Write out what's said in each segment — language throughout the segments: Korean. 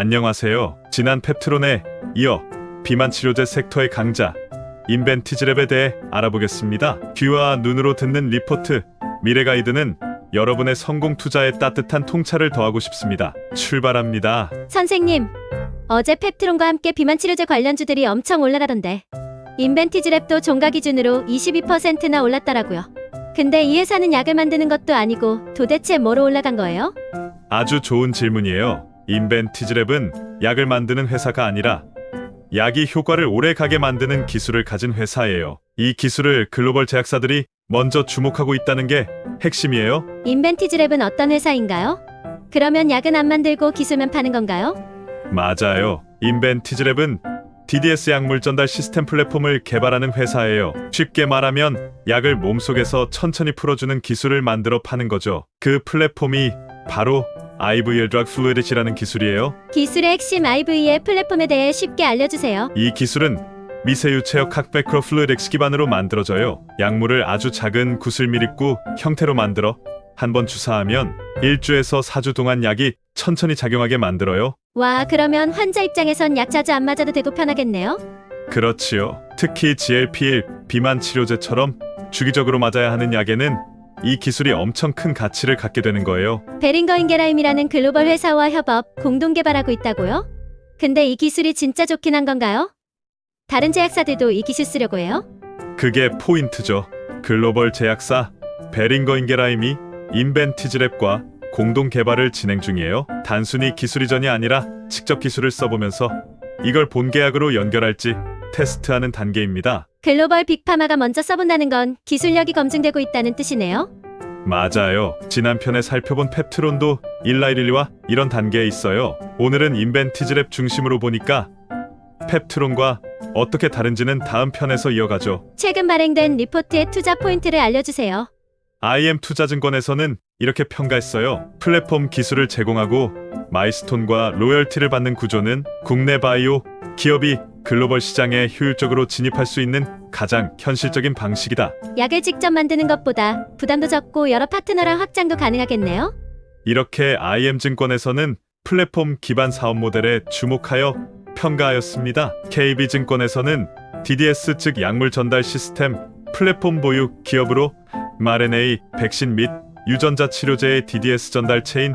안녕하세요. 지난 펩트론에 이어 비만 치료제 섹터의 강자 인벤티즈랩에 대해 알아보겠습니다. 귀와 눈으로 듣는 리포트 미래 가이드는 여러분의 성공 투자에 따뜻한 통찰을 더하고 싶습니다. 출발합니다. 선생님, 어제 펩트론과 함께 비만 치료제 관련주들이 엄청 올라가던데 인벤티즈랩도 종가 기준으로 22%나 올랐더라고요. 근데 이 회사는 약을 만드는 것도 아니고 도대체 뭐로 올라간 거예요? 아주 좋은 질문이에요. 인벤티즈랩은 약을 만드는 회사가 아니라 약이 효과를 오래 가게 만드는 기술을 가진 회사예요. 이 기술을 글로벌 제약사들이 먼저 주목하고 있다는 게 핵심이에요. 인벤티즈랩은 어떤 회사인가요? 그러면 약은 안 만들고 기술만 파는 건가요? 맞아요. 인벤티즈랩은 DDS 약물 전달 시스템 플랫폼을 개발하는 회사예요. 쉽게 말하면 약을 몸속에서 천천히 풀어주는 기술을 만들어 파는 거죠. 그 플랫폼이 바로 IVL 드럭 플루이드라는 기술이에요. 기술의 핵심 IV의 플랫폼에 대해 쉽게 알려주세요. 이 기술은 미세유체역 각베크로 플루이덱스 기반으로 만들어져요. 약물을 아주 작은 구슬 밀입구 형태로 만들어 한 번 주사하면 1주에서 4주 동안 약이 천천히 작용하게 만들어요. 와, 그러면 환자 입장에선 약 자주 안 맞아도 되고 편하겠네요? 그렇지요. 특히 GLP-1 비만 치료제처럼 주기적으로 맞아야 하는 약에는 이 기술이 엄청 큰 가치를 갖게 되는 거예요. 베링거 인게라임이라는 글로벌 회사와 협업, 공동 개발하고 있다고요? 근데 이 기술이 진짜 좋긴 한 건가요? 다른 제약사들도 이 기술 쓰려고 해요? 그게 포인트죠. 글로벌 제약사 베링거 인게라임이 인벤티즈랩과 공동 개발을 진행 중이에요. 단순히 기술 이전이 아니라 직접 기술을 써보면서 이걸 본계약으로 연결할지 테스트하는 단계입니다. 글로벌 빅파마가 먼저 써본다는 건 기술력이 검증되고 있다는 뜻이네요. 맞아요. 지난 편에 살펴본 펩트론도 일라이릴리와 이런 단계에 있어요. 오늘은 인벤티즈랩 중심으로 보니까 펩트론과 어떻게 다른지는 다음 편에서 이어가죠. 최근 발행된 리포트의 투자 포인트를 알려주세요. IM 투자증권에서는 이렇게 평가했어요. 플랫폼 기술을 제공하고 마이스톤과 로열티를 받는 구조는 국내 바이오 기업이 글로벌 시장에 효율적으로 진입할 수 있는 가장 현실적인 방식이다. 약을 직접 만드는 것보다 부담도 적고 여러 파트너랑 확장도 가능하겠네요. 이렇게 IM 증권에서는 플랫폼 기반 사업 모델에 주목하여 평가하였습니다. KB증권에서는 DDS 즉 약물 전달 시스템 플랫폼 보유 기업으로 mRNA 백신 및 유전자 치료제의 DDS 전달 체인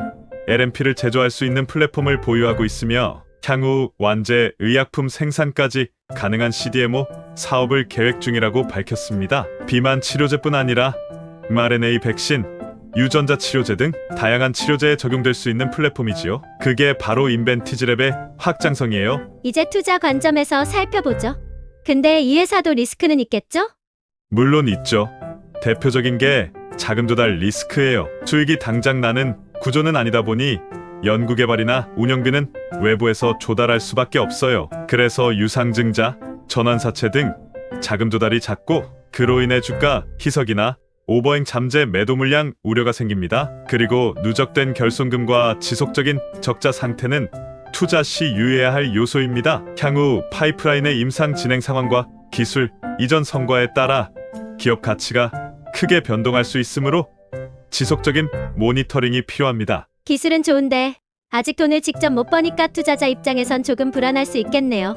LMP를 제조할 수 있는 플랫폼을 보유하고 있으며 향후 완제 의약품 생산까지 가능한 CDMO 사업을 계획 중이라고 밝혔습니다. 비만 치료제뿐 아니라 mRNA 백신, 유전자 치료제 등 다양한 치료제에 적용될 수 있는 플랫폼이지요. 그게 바로 인벤티즈랩의 확장성이에요. 이제 투자 관점에서 살펴보죠. 근데 이 회사도 리스크는 있겠죠? 물론 있죠. 대표적인 게 자금 조달 리스크예요. 수익이 당장 나는 구조는 아니다 보니 연구개발이나 운영비는 외부에서 조달할 수밖에 없어요. 그래서 유상증자, 전환사채 등 자금 조달이 작고 그로 인해 주가 희석이나 오버행 잠재 매도 물량 우려가 생깁니다. 그리고 누적된 결손금과 지속적인 적자 상태는 투자 시 유의해야 할 요소입니다. 향후 파이프라인의 임상 진행 상황과 기술 이전 성과에 따라 기업 가치가 크게 변동할 수 있으므로 지속적인 모니터링이 필요합니다. 기술은 좋은데 아직 돈을 직접 못 버니까 투자자 입장에선 조금 불안할 수 있겠네요.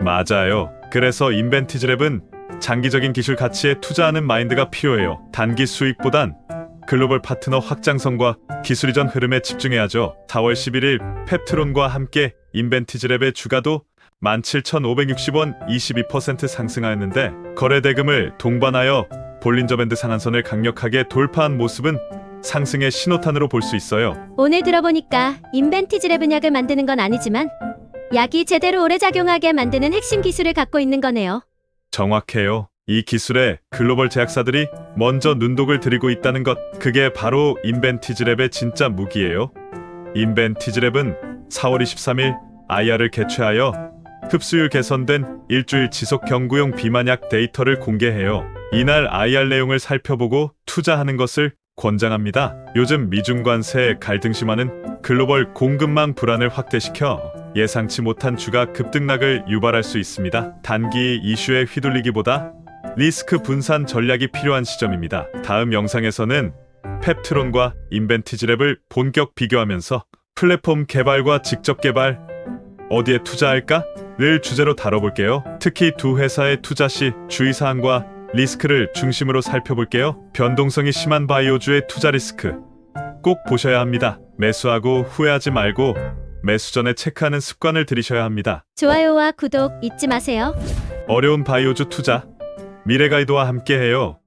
맞아요. 그래서 인벤티즈랩은 장기적인 기술 가치에 투자하는 마인드가 필요해요. 단기 수익보단 글로벌 파트너 확장성과 기술 이전 흐름에 집중해야죠. 4월 11일 펩트론과 함께 인벤티즈랩의 주가도 17,560원 22% 상승하였는데 거래 대금을 동반하여 볼린저 밴드 상한선을 강력하게 돌파한 모습은 상승의 신호탄으로 볼 수 있어요. 오늘 들어보니까 인벤티즈랩은 약을 만드는 건 아니지만 약이 제대로 오래 작용하게 만드는 핵심 기술을 갖고 있는 거네요. 정확해요. 이 기술에 글로벌 제약사들이 먼저 눈독을 들이고 있다는 것, 그게 바로 인벤티즈랩의 진짜 무기예요. 인벤티즈랩은 4월 23일 IR을 개최하여 흡수율 개선된 일주일 지속 경구용 비만약 데이터를 공개해요. 이날 IR 내용을 살펴보고 투자하는 것을 권장합니다. 요즘 미중 관세 갈등 심화는 글로벌 공급망 불안을 확대시켜 예상치 못한 주가 급등락을 유발할 수 있습니다. 단기 이슈에 휘둘리기보다 리스크 분산 전략이 필요한 시점입니다. 다음 영상에서는 펩트론과 인벤티즈랩을 본격 비교하면서 플랫폼 개발과 직접 개발, 어디에 투자할까?를 주제로 다뤄볼게요. 특히 두 회사의 투자 시 주의사항과 리스크를 중심으로 살펴볼게요. 변동성이 심한 바이오주의 투자 리스크. 꼭 보셔야 합니다. 매수하고 후회하지 말고 매수 전에 체크하는 습관을 들이셔야 합니다. 좋아요와 구독 잊지 마세요. 어려운 바이오주 투자. 미래가이드와 함께해요.